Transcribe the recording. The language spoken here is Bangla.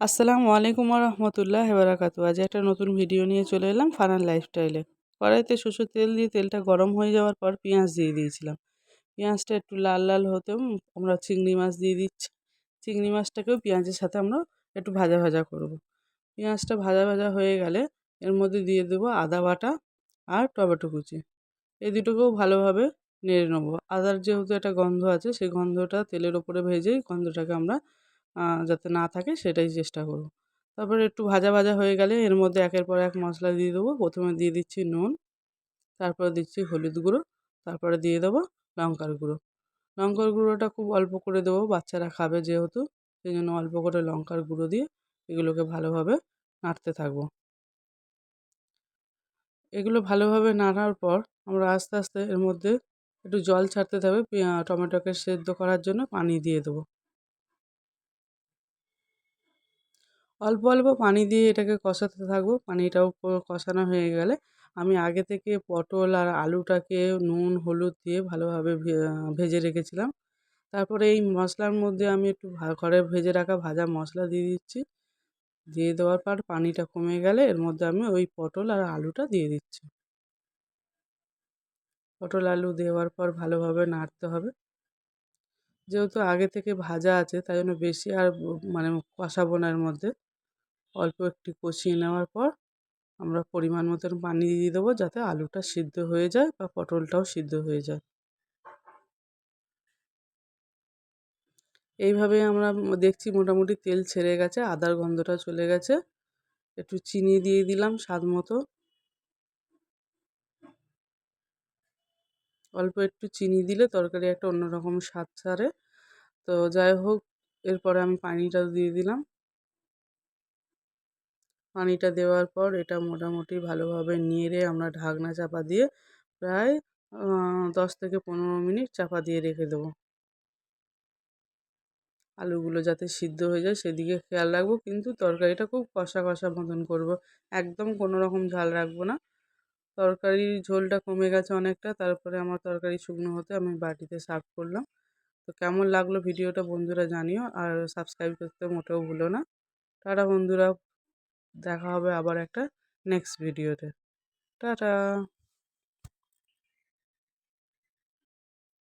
আসসালামু আলাইকুম রহমতুল্লাহ বারাকাতু আজ একটা নতুন ভিডিও নিয়ে চলে এলাম ফানার লাইফস্টাইলে। কড়াইতে সরষের তেল দিয়ে তেলটা গরম হয়ে যাওয়ার পর পেঁয়াজ দিয়ে দিয়েছিলাম। পেঁয়াজটা একটু লাল লাল হতেও আমরা চিংড়ি মাছ দিয়ে দিচ্ছি। চিংড়ি মাছটাকেও পেঁয়াজের সাথে আমরা একটু ভাজা ভাজা করব। পেঁয়াজটা ভাজা ভাজা হয়ে গেলে এর মধ্যে দিয়ে দেবো আদা বাটা আর টমেটো কুচি। এই দুটোকেও ভালোভাবে নেড়ে নেব। আদার যেহেতু একটা গন্ধ আছে, সেই গন্ধটা তেলের ওপরে ভেজেই গন্ধটাকে আমরা যাতে না থাকে সেটাই চেষ্টা করব। তারপরে একটু ভাজা ভাজা হয়ে গেলে এর মধ্যে একের পর এক মশলা দিয়ে দেবো। প্রথমে দিয়ে দিচ্ছি নুন, তারপরে দিচ্ছি হলুদ গুঁড়ো, তারপরে দিয়ে দেবো লঙ্কার গুঁড়ো। লঙ্কার গুঁড়োটা খুব অল্প করে দেবো, বাচ্চারা খাবে যেহেতু, সেই জন্য অল্প করে লঙ্কার গুঁড়ো দিয়ে এগুলোকে ভালোভাবে নাড়তে থাকব। এগুলো ভালোভাবে নাড়ার পর আমরা আস্তে আস্তে এর মধ্যে একটু জল ছাড়তে থাকবে টমেটোকে সেদ্ধ করার জন্য পানি দিয়ে দেবো। অল্প অল্প পানি দিয়ে এটাকে কষাতে থাকব। পানিটাও কষানো হয়ে গেলে আমি আগে থেকে পটল আর আলুটাকে নুন, হলুদ দিয়ে ভালোভাবে ভেজে রেখেছিলাম। তারপরে এই মশলার মধ্যে আমি একটু ঘরে ভেজে রাখা ভাজা মশলা দিয়ে দিচ্ছি। দিয়ে দেওয়ার পর পানিটা কমে গেলে এর মধ্যে আমি ওই পটল আর আলুটা দিয়ে দিচ্ছি। পটল আলু দেওয়ার পর ভালোভাবে নাড়তে হবে। যেহেতু আগে থেকে ভাজা আছে, তাই জন্য বেশি আর মানে কষাবো না এর মধ্যে। অল্প একটু কষিয়ে নেওয়ার পর আমরা পরিমাণ মতন পানি দিয়ে দেবো যাতে আলুটা সিদ্ধ হয়ে যায় বা পটলটাও সিদ্ধ হয়ে যায়। এইভাবে আমরা দেখছি মোটামুটি তেল ছেড়ে গেছে, আদার গন্ধটা চলে গেছে। একটু চিনি দিয়ে দিলাম স্বাদ মতো। অল্প একটু চিনি দিলে তরকারি একটা অন্যরকম স্বাদ ছাড়ে। তো যাই হোক, এরপরে আমি পানিটাও দিয়ে দিলাম। পানিটা দেওয়ার পর এটা মোটামুটি ভালোভাবে নেড়ে আমরা ঢাকনা চাপা দিয়ে প্রায় দশ থেকে পনেরো মিনিট চাপা দিয়ে রেখে দেবো। আলুগুলো যাতে সিদ্ধ হয়ে যায় সেদিকে খেয়াল রাখব, কিন্তু তরকারিটা খুব কষা কষা মতন করব। একদম কোনো রকম ঝাল রাখব না। তরকারির ঝোলটা কমে গেছে অনেকটা, তারপরে আমার তরকারি শুকনো হতে আমি বাটিতে সার্ভ করলাম। তো কেমন লাগল ভিডিওটা বন্ধুরা জানিও, আর সাবস্ক্রাইব করতে মোটেও ভুলো না। টাটা বন্ধুরা, দেখা হবে আবার একটা নেক্সট ভিডিওতে টাটা!